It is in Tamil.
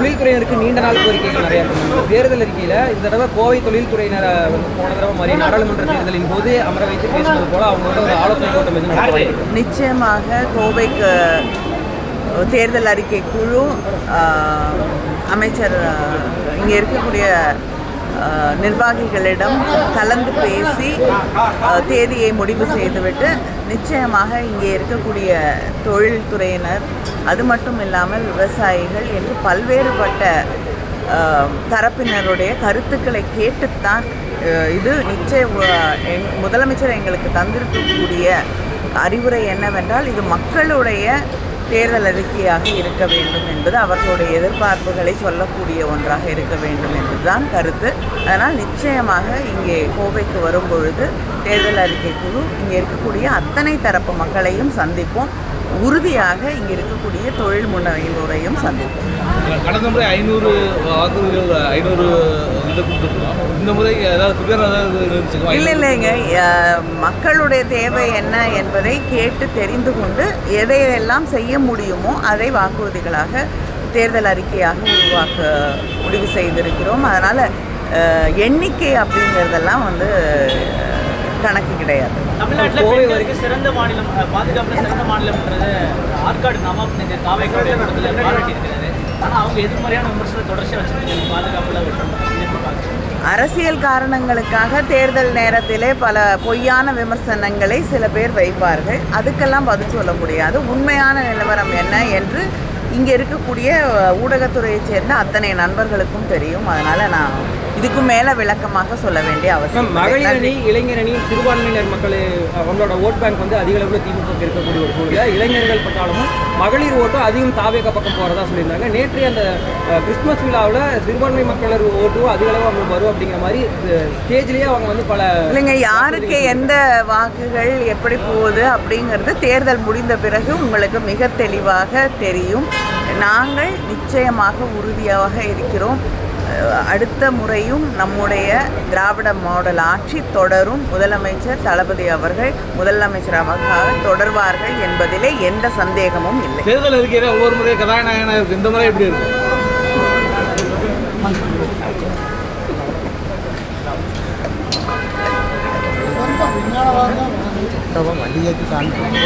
தொழில்துறையினருக்கு நீண்ட நாள் கோரிக்கைகள் நிறைய இருக்கு. தேர்தல் அறிக்கையில் இந்த தடவை கோவை தொழில்துறையினரை வந்து போன தடவை மாதிரி நாடாளுமன்ற தேர்தலின் போது அமர வைத்து பேசுவது போல அவங்களோட ஒரு ஆலோசனை கூட்டம் எதுவும் நிச்சயமாக கோவைக்கு தேர்தல் அறிக்கை குழு அமைச்சர் இங்கே இருக்கக்கூடிய நிர்வாகிகளிடம் கலந்து பேசி தேதியை முடிவு செய்துவிட்டு நிச்சயமாக இங்கே இருக்கக்கூடிய தொழில்துறையினர் அது மட்டும் இல்லாமல் விவசாயிகள் என்று பல்வேறுபட்ட தரப்பினருடைய கருத்துக்களை கேட்டுத்தான் இது நிச்சயம் எங்- முதலமைச்சர் எங்களுக்கு தந்திருக்கக்கூடிய அறிவுரை என்னவென்றால் இது மக்களுடைய தேர்தல் அறிக்கையாக இருக்க வேண்டும் என்பது அவர்களுடைய எதிர்பார்ப்புகளை சொல்லக்கூடிய ஒன்றாக இருக்க வேண்டும் என்பதுதான் கருத்து. அதனால் நிச்சயமாக இங்கே கோவைக்கு வரும் பொழுது தேர்தல் அறிக்கை குழு இங்கே இருக்கக்கூடிய அத்தனை தரப்பு மக்களையும் சந்திப்போம். உறுதியாக இங்கே இருக்கக்கூடிய தொழில் முனைவோரையும் சந்திப்போம். கடந்த முறை ஐநூறு வாக்குறுதிகள் ஐநூறு இந்த முறை ஏதாவது இல்லை இல்லைங்க மக்களுடைய தேவை என்ன என்பதை கேட்டு தெரிந்து கொண்டு எதையெல்லாம் செய்ய முடியுமோ அதை வாக்குறுதிகளாக தேர்தல் அறிக்கையாக உருவாக்க முடிவு செய்திருக்கிறோம். அதனால் எண்ணிக்கை அப்படிங்கிறதெல்லாம் வந்து கணக்கு கிடையாது. தமிழ்நாட்டில் கோவை வரைக்கும் சிறந்த மாநிலம் பாதுகாப்பில் சிறந்த மாநிலம்ன்றது ஆற்காடு நவாப் இந்த காவைக்காடு இடத்துல பாராட்டி இருக்கிறாரு. ஆனால் அவங்க எதிர்மறையான விமர்சனம் தொடர்ச்சியாக வச்சுருக்காங்க. பாதுகாப்பில் ஒரு அரசியல் காரணங்களுக்காக தேர்தல் நேரத்திலே பல பொய்யான விமர்சனங்களை சில பேர் வைப்பார்கள். அதுக்கெல்லாம் பதில் சொல்ல முடியாது. உண்மையான நிலவரம் என்ன என்று இங்கே இருக்கக்கூடிய ஊடகத்துறையைச் சேர்ந்த அத்தனை நண்பர்களுக்கும் தெரியும். அதனால் நான் இதுக்கு மேலே விளக்கமாக சொல்ல வேண்டிய அவசியம். மகளிர். அணி இளைஞர் அணி சிறுபான்மையினர் மக்கள் அவங்களோட ஓட் பேங்க் வந்து அதிக அளவில் திமுக இருக்கக்கூடிய ஒரு சூழ்நிலை. இளைஞர்கள் பட்டாலும் மகளிர் ஓட்டும் அதிகம் தாவேக பக்கம் போகிறதா சொல்லியிருந்தாங்க. நேற்று அந்த கிறிஸ்துமஸ் விழாவில் சிறுபான்மை மக்களர் ஓட்டும் அதிக அளவு அவங்க வரும் அப்படிங்கிற மாதிரி ஸ்டேஜ்லேயே அவங்க வந்து பல இல்லைங்க யாருக்கு எந்த வாக்குகள் எப்படி போகுது அப்படிங்கிறது தேர்தல் முடிந்த பிறகு உங்களுக்கு மிக தெளிவாக தெரியும். நாங்கள் நிச்சயமாக உறுதியாக இருக்கிறோம். அடுத்த முறையும் நம்முடைய திராவிட மாடல் ஆட்சி தொடரும். முதலமைச்சர் தளபதி அவர்கள் முதலமைச்சராக தொடர்வார்கள் என்பதிலே எந்த சந்தேகமும் இல்லை. தேர்தல் அறிக்கையில் ஒவ்வொரு முறை கதாநாயகனாக இருக்கு. இந்த முறை எப்படி இருக்கும் மல்லிகைக்கு காண்பிக்கும்